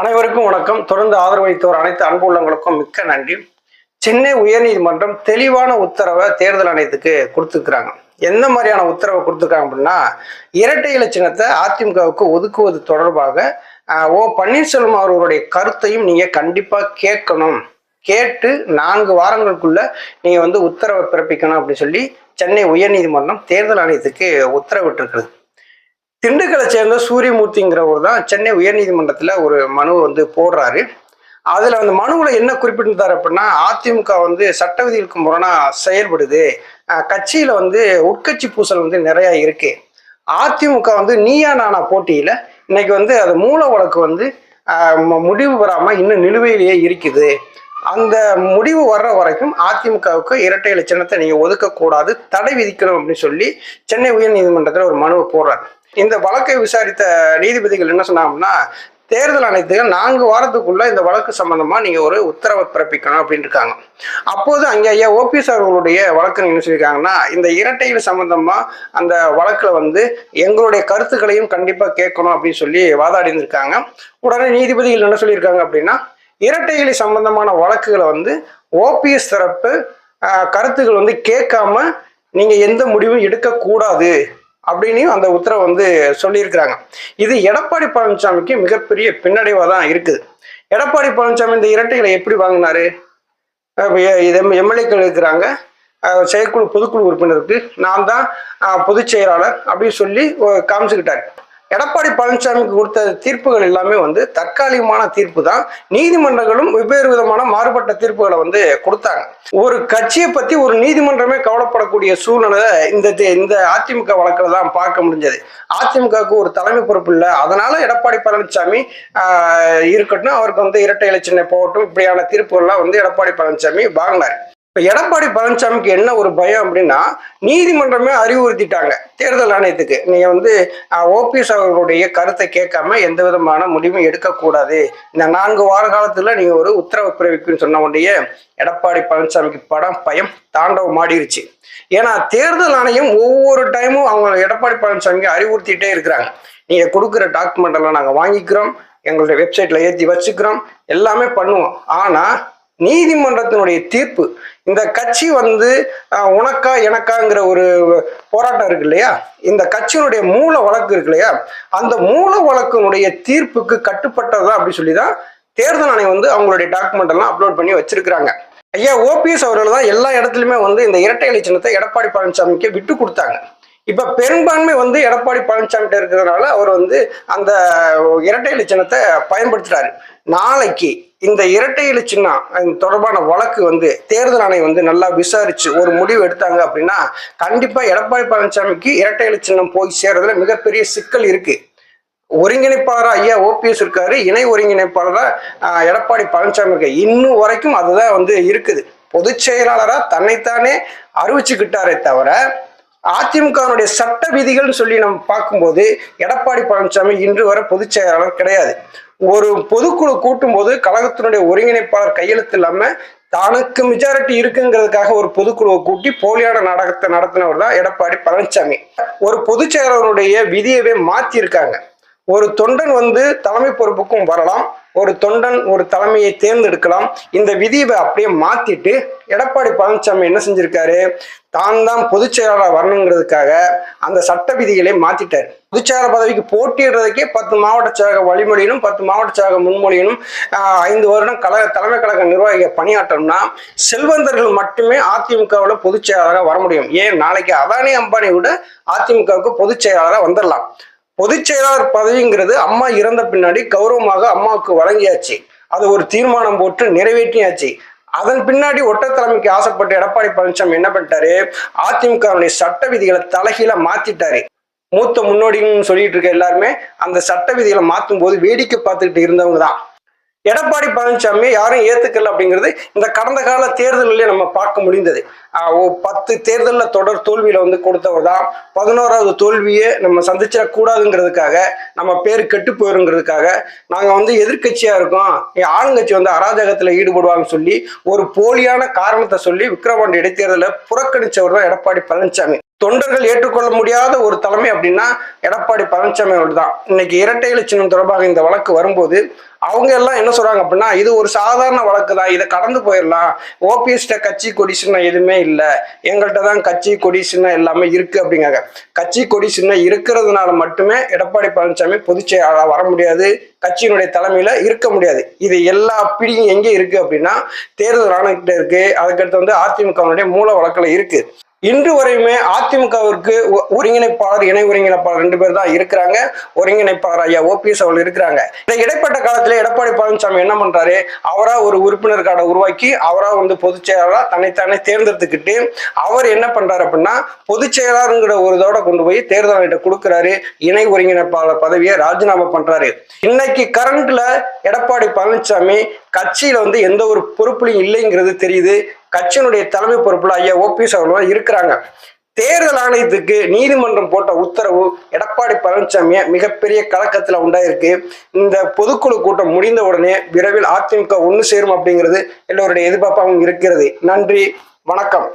அனைவருக்கும் வணக்கம். தொடர்ந்து ஆதரவளித்தோர் அனைத்து அன்பு உள்ளவங்களுக்கும் மிக்க நன்றி. சென்னை உயர்நீதிமன்றம் தெளிவான உத்தரவை தேர்தல் ஆணையத்துக்கு கொடுத்துருக்குறாங்க. எந்த மாதிரியான உத்தரவை கொடுத்துருக்காங்க அப்படின்னா இரட்டை இலச்சினத்தை சின்னத்தை அதிமுகவுக்கு ஒதுக்குவது தொடர்பாக ஓ பன்னீர்செல்வம் அவர்களுடைய கருத்தையும் நீங்க கண்டிப்பா கேட்கணும். கேட்டு நான்கு வாரங்களுக்குள்ள நீங்க வந்து உத்தரவை பிறப்பிக்கணும் அப்படின்னு சொல்லி சென்னை உயர்நீதிமன்றம் தேர்தல் ஆணையத்துக்கு உத்தரவிட்டிருக்கிறது. திண்டுக்கலை சேர்ந்த சூரியமூர்த்திங்கிறவர் தான் சென்னை உயர்நீதிமன்றத்தில் ஒரு மனு வந்து போடுறாரு. அதில் அந்த மனுவில் என்ன குறிப்பிட்டிருந்தார் அப்படின்னா அதிமுக வந்து சட்ட விதிகளுக்கு முரணாக செயல்படுது கட்சியில் வந்து உட்கட்சி பூசல் வந்து நிறையா இருக்குது அதிமுக வந்து நீயா நானா போட்டியில் இன்னைக்கு வந்து அது மூல வழக்கு வந்து முடிவு வராமல் இன்னும் நிலுவையிலேயே இருக்குது. அந்த முடிவு வர்ற வரைக்கும் அதிமுகவுக்கு இரட்டை இலை சின்னத்தை ஒதுக்கக்கூடாது தடை விதிக்கணும் அப்படின்னு சொல்லி சென்னை உயர்நீதிமன்றத்தில் ஒரு மனுவை போடுறாரு. இந்த வழக்கை விசாரித்த நீதிபதிகள் என்ன சொன்னாங்கன்னா தேர்தல் ஆணையத்துக்கு நான்கு வாரத்துக்குள்ள இந்த வழக்கு சம்பந்தமா நீங்க ஒரு உத்தரவை பிறப்பிக்கணும் அப்படின்னு இருக்காங்க. அப்போது அங்கே ஐயா ஓபிஎஸ் அவர்களுடைய வழக்கு என்ன சொல்லியிருக்காங்கன்னா இந்த இரட்டைகள் சம்பந்தமா அந்த வழக்குல வந்து எங்களுடைய கருத்துக்களையும் கண்டிப்பா கேட்கணும் அப்படின்னு சொல்லி வாதாடி இருக்காங்க உடனே நீதிபதிகள் என்ன சொல்லியிருக்காங்க அப்படின்னா இரட்டைகளை சம்பந்தமான வழக்குகளை வந்து ஓபிஎஸ் தரப்பு கருத்துக்கள் வந்து கேட்காம நீங்க எந்த முடிவும் எடுக்கக்கூடாது. அப்படின்னு அந்த உத்தரவு வந்து சொல்லியிருக்கிறாங்க. இது எடப்பாடி பழனிசாமிக்கு மிகப்பெரிய பின்னடைவாக தான் இருக்குது. எடப்பாடி பழனிசாமி இந்த இரட்டைகளை எப்படி வாங்கினாரு? எம்எல்ஏக்கள் இருக்கிறாங்க. செயற்குழு பொதுக்குழு உறுப்பினருக்கு. நான் தான் பொதுச் செயலாளர் அப்படின்னு சொல்லி அஹ், காமிச்சுக்கிட்டாரு. எடப்பாடி பழனிசாமிக்கு கொடுத்த தீர்ப்புகள் எல்லாமே வந்து தற்காலிகமான தீர்ப்பு தான் நீதிமன்றங்களும் வெவ்வேறு விதமான மாறுபட்ட தீர்ப்புகளை வந்து கொடுத்தாங்க. ஒரு கட்சியை பத்தி ஒரு நீதிமன்றமே கவலைப்படக்கூடிய சூழ்நிலை இந்த தே- இந்த அதிமுக வழக்கில் தான் பார்க்க முடிஞ்சது. அதிமுகவுக்கு ஒரு தலைமை பொறுப்பு இல்லை. அதனால எடப்பாடி பழனிசாமி இருக்கட்டும் அவருக்கு வந்து இரட்டை இலச்சினை போகட்டும் இப்படியான தீர்ப்புகள்லாம் வந்து எடப்பாடி பழனிசாமி வாங்கினார். இப்போ எடப்பாடி பழனிசாமிக்கு என்ன ஒரு பயம் அப்படின்னா நீதிமன்றமே அறிவுறுத்திட்டாங்க தேர்தல் ஆணையத்துக்கு. நீங்கள் வந்து ஓபிஎஸ் அவர்களுடைய கருத்தை கேட்காம எந்த விதமான முடிவும் எடுக்கக்கூடாது. இந்த நான்கு வார காலத்தில் நீங்கள் ஒரு உத்தரவு பிறப்பிக்குன்னு சொன்ன உடைய எடப்பாடி பழனிசாமிக்கு படம் பயம் தாண்டவம் மாடிருச்சு. ஏன்னா தேர்தல் ஆணையம் ஒவ்வொரு டைமும் அவங்க எடப்பாடி பழனிசாமிக்கு அறிவுறுத்திட்டே இருக்கிறாங்க. நீங்கள் கொடுக்குற டாக்குமெண்ட் எல்லாம் நாங்கள் வாங்கிக்கிறோம் எங்களுடைய வெப்சைட்ல ஏற்றி வச்சுக்கிறோம் எல்லாமே பண்ணுவோம். ஆனால் நீதிமன்றத்தினுடைய தீர்ப்பு. இந்த கட்சி வந்து உனக்கா எனக்காங்கிற ஒரு போராட்டம் இருக்கு இல்லையா? இந்த கட்சியினுடைய மூல வழக்கு இருக்கு இல்லையா? அந்த மூல வழக்கினுடைய தீர்ப்புக்கு கட்டுப்பட்டதா அப்படி சொல்லி தான் தேர்தல் ஆணையம் வந்து அவங்களுடைய டாக்குமெண்ட் எல்லாம் அப்லோட் பண்ணி வச்சிருக்கிறாங்க. ஐயா ஓபிஎஸ் அவர்கள் தான் எல்லா இடத்துலையுமே வந்து இந்த இரட்டை இலை சின்னத்தை எடப்பாடி பழனிசாமிக்கு விட்டு கொடுத்தாங்க. இப்ப பெரும்பான்மை வந்து எடப்பாடி பழனிசாமி இருக்கிறதுனால அவர் வந்து அந்த இரட்டை இலை சின்னத்தை பயன்படுத்துறாரு. நாளைக்கு இந்த இரட்டை இலை சின்னம் தொடர்பான வழக்கு வந்து தேர்தல் ஆணையம் வந்து நல்லா விசாரிச்சு ஒரு முடிவு எடுத்தாங்க அப்படின்னா கண்டிப்பா எடப்பாடி பழனிசாமிக்கு இரட்டை இலை சின்னம் போய் சேர்றதுல மிகப்பெரிய சிக்கல் இருக்கு. ஒருங்கிணைப்பாளராக ஐயா ஓபிஎஸ் இருக்காரு இணை ஒருங்கிணைப்பாளராக எடப்பாடி பழனிசாமி இருக்காரு. இன்னும் வரைக்கும் அதுதான் வந்து இருக்குது. பொதுச் செயலாளராக தன்னைத்தானே அறிவிச்சுக்கிட்டாரே தவிர அதிமுகவினுடைய சட்ட விதிகள்னு சொல்லி நம்ம பார்க்கும்போது எடப்பாடி பழனிசாமி இன்று வரை பொதுச் செயலாளர் கிடையாது. ஒரு பொதுக்குழு கூட்டும் போது கழகத்தினுடைய ஒருங்கிணைப்பாளர் கையெழுத்து இல்லாம தனக்கு மெஜாரிட்டி இருக்குங்கிறதுக்காக ஒரு பொதுக்குழுவை கூட்டி போலியான நாடகத்தை நடத்தினவர் தான் எடப்பாடி பழனிசாமி. ஒரு பொதுச் செயலாளருடைய விதியவே மாத்திருக்காங்க ஒரு தொண்டன் வந்து தலைமை பொறுப்புக்கும் வரலாம். ஒரு தொண்டன் ஒரு தலைமையை தேர்ந்தெடுக்கலாம். இந்த விதியை அப்படியே மாத்திட்டு எடப்பாடி பழனிசாமி என்ன செஞ்சிருக்காரு? தான் தான் பொதுச் செயலாளர் வரணுங்கிறதுக்காக அந்த சட்ட விதிகளை மாத்திட்டார். பொதுச்செயலாளர் பதவிக்கு போட்டியிடுறதுக்கே பத்து மாவட்ட செயலக வழிமொழியிலும் பத்து மாவட்ட செயலக முன்மொழியிலும் ஐந்து வருடம் கழக தலைமை கழக நிர்வாகிக பணியாற்றணும்னா செல்வந்தர்கள் மட்டுமே அதிமுகவில் பொதுச் செயலாளராக வர முடியும். ஏன்? நாளைக்கு அதானி அம்பானி விட அதிமுகவுக்கு பொதுச் செயலாளராக வந்துடலாம் பொதுச் செயலாளர் பதவிங்கிறது அம்மா இறந்த பின்னாடி கௌரவமாக அம்மாவுக்கு வழங்கியாச்சு. அது ஒரு தீர்மானம் போட்டு நிறைவேற்றியாச்சு. அதன் பின்னாடி ஒற்றை தலைமைக்கு ஆசைப்பட்டு எடப்பாடி பழனிசாமி என்ன பண்ணிட்டாரு? அதிமுகவுடைய சட்ட விதிகளை தலைகீழ மாத்திட்டாரு. மூத்த முன்னோடின்னு சொல்லிட்டு இருக்க எல்லாருமே அந்த சட்ட விதிகளை மாத்தும் போது வேடிக்கை பார்த்துக்கிட்டு இருந்தவங்க தான். எடப்பாடி பழனிசாமி யாரும் ஏத்துக்கல அப்படிங்கிறது இந்த கடந்த கால தேர்தலிலே நம்ம பார்க்க முடிந்தது. ஓ, பத்து தேர்தலில் தொடர் தோல்வியில வந்து கொடுத்தவர் தான் பதினோராவது தோல்வியை நம்ம சந்திச்சிடக்கூடாதுங்கிறதுக்காக நம்ம பேர் கெட்டு போயிருங்கிறதுக்காக நாங்க வந்து எதிர்கட்சியா இருக்கோம். ஆளுங்கட்சி வந்து அராஜகத்துல ஈடுபடுவாங்கன்னு சொல்லி ஒரு போலியான காரணத்தை சொல்லி விக்கிரவாண்டி இடைத்தேர்தலை புறக்கணிச்சவர் தான் எடப்பாடி பழனிசாமி. தொண்டர்கள் ஏற்றுக்கொள்ள முடியாத ஒரு தலைமை அப்படின்னா எடப்பாடி பழனிசாமி அவர்கள் தான் இன்னைக்கு இரட்டை இலை சின்னம் தொடர்பாக இந்த வழக்கு வரும்போது அவங்க எல்லாம் என்ன சொல்றாங்க அப்படின்னா இது ஒரு சாதாரண வழக்கு தான் இதை கடந்து போயிடலாம். ஓபிஎஸ்ட கட்சி கொடி சின்னம் எதுவுமே இல்லை. எங்கள்கிட்ட தான் கட்சி கொடி சின்னம் எல்லாமே இருக்கு அப்படிங்காங்க கட்சி கொடி சின்னம் இருக்கிறதுனால மட்டுமே எடப்பாடி பழனிசாமி பொதுச் வர முடியாது கட்சியினுடைய தலைமையில இருக்க முடியாது. இது எல்லா பிடியும் எங்கே இருக்கு அப்படின்னா தேர்தல் ஆணையத்திட்ட இருக்கு. அதுக்கடுத்து வந்து அதிமுகவினுடைய மூல வழக்கில் இருக்கு. இன்று வரையுமே அதிமுகவிற்கு ஒருங்கிணைப்பாளர் இணை ஒருங்கிணைப்பாளர் ரெண்டு பேர் தான் இருக்கிறாங்க. ஒருங்கிணைப்பாளர் ஐயா ஓபிஎஸ் அவர்கள் இருக்கிறாங்க. இந்த இடைப்பட்ட காலத்துல எடப்பாடி பழனிசாமி என்ன பண்றாரு? அவரா ஒரு உறுப்பினர் கார்டை உருவாக்கி அவரா வந்து பொதுச் செயலாளராக தன்னைத்தானே தேர்ந்தெடுத்துக்கிட்டு அவர் என்ன பண்றாரு அப்படின்னா பொதுச் செயலாளருங்கிற ஒரு இதோட கொண்டு போய் தேர்தல் ஆணையிட்ட கொடுக்குறாரு. இணை ஒருங்கிணைப்பாளர் பதவியை ராஜினாமா பண்றாரு. இன்னைக்கு கரண்ட்ல எடப்பாடி பழனிசாமி கட்சியில வந்து எந்த ஒரு பொறுப்புலையும் இல்லைங்கிறது தெரியுது. கட்சியினுடைய தலைமை பொறுப்புல ஐயா ஓபிஎஸ் அவர்கள் இருக்கிறாங்க. தேர்தல் ஆணையத்துக்கு நீதிமன்றம் போட்ட உத்தரவு எடப்பாடி பழனிசாமியை மிகப்பெரிய கலக்கத்துல உண்டாயிருக்கு. இந்த பொதுக்குழு கூட்டம் முடிந்த உடனே விரைவில் அதிமுக ஒன்று சேரும் அப்படிங்கிறது எல்லோருடைய எதிர்பார்ப்பாகவும் இருக்கிறது. நன்றி. வணக்கம்.